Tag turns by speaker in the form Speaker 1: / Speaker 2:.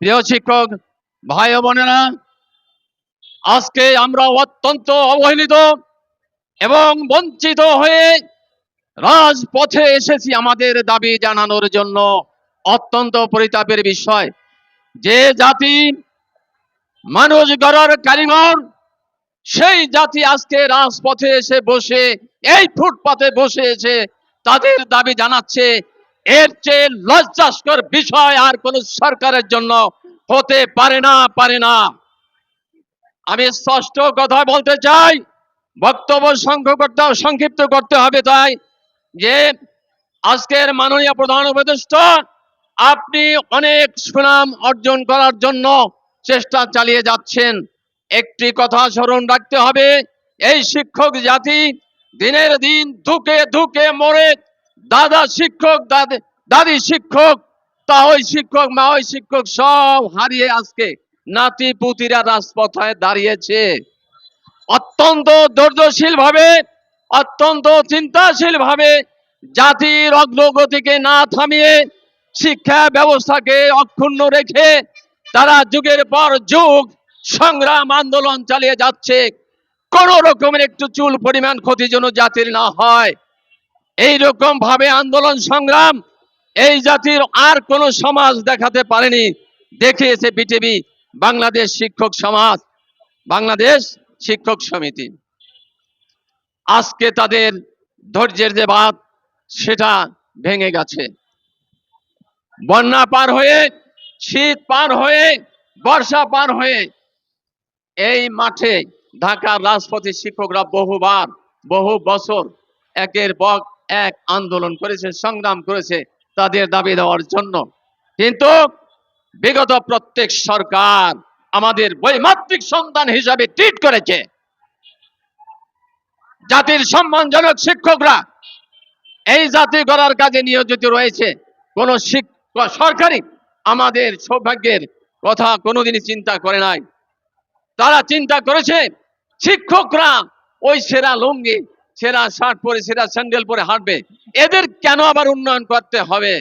Speaker 1: প্রিয় শিক্ষক, ভাই বোনেরা, আজকে আমরা অত্যন্ত অবহেলিত এবং বঞ্চিত হয়ে রাজপথে এসেছি আমাদের দাবি জানানোর জন্য। অত্যন্ত পরিতাপের বিষয়। যে জাতি মানুষ গড়ার কারিগর, সেই জাতি আজকে রাজপথে এসে বসে, এই ফুটপাতে বসে এসে তাদের দাবি জানাচ্ছে এর চেয়ে লজ্জাস্কর বিষয় আর কোন সরকারের জন্য হতে পারে না পারে না। আমি স্পষ্ট কথা বলতে চাই, বক্তব্য করতে, সংক্ষিপ্ত করতে হবে তাই, যে আজকের মাননীয় প্রধান উপদেষ্টা, আপনি অনেক সুনাম অর্জন করার জন্য চেষ্টা চালিয়ে যাচ্ছেন। একটি কথা স্মরণ রাখতে হবে, এই শিক্ষক জাতি দিনের দিন ধুকে ধুকে মরে দাদা শিক্ষক, দাদি শিক্ষক তা ওই শিক্ষক মা ওই শিক্ষক, সব হারিয়ে আজকে নাতি পুতিরা রাজপথে দাঁড়িয়েছে। অত্যন্ত ধৈর্যশীল ভাবে অত্যন্ত চিন্তাশীল ভাবে জাতির অগ্রগতিকে না থামিয়ে শিক্ষা ব্যবস্থাকে অক্ষুণ্ণ রেখে তারা যুগের পর যুগ সংগ্রাম আন্দোলন চালিয়ে যাচ্ছে। কোন রকমের একটু চুল পরিমাণ ক্ষতি যেন জাতির না হয়। এই রকম ভাবে আন্দোলন সংগ্রাম এই জাতির আর কোন সমাজ দেখাতে পারেনি দেখিয়েছে বিটিভি বাংলাদেশ শিক্ষক সমাজ, বাংলাদেশ শিক্ষক সমিতি। আজকে তাদের ধৈর্যের যে বাদ সেটা ভেঙে গেছে। বন্যা পার হয়ে, শীত পার হয়ে, বর্ষা পার হয়ে, এই মাঠে ঢাকার রাজপথে শিক্ষকরা বহুবার, বহু বছর একের পর এক আন্দোলন করেছে, সংগ্রাম করেছে তাদের দাবি দেওয়ার জন্য। কিন্তু বিগত প্রত্যেক সরকার আমাদের বৈমাত্রিক সন্তান হিসাবে ট্রিট করেছে। জাতির সম্মানজনক শিক্ষকরা এই জাতি গড়ার কাজে নিয়োজিত রয়েছে। কোন সরকারি আমাদের সৌভাগ্যের কথা কোনোদিনই চিন্তা করে নাই। তারা চিন্তা করেছে, শিক্ষকরা ওই সেরা লুঙ্গি সেরা শার্ট পরে সেরা স্যান্ডেল পরে হাঁটবে। এদের কেন আবার উন্নয়ন করতে হবে?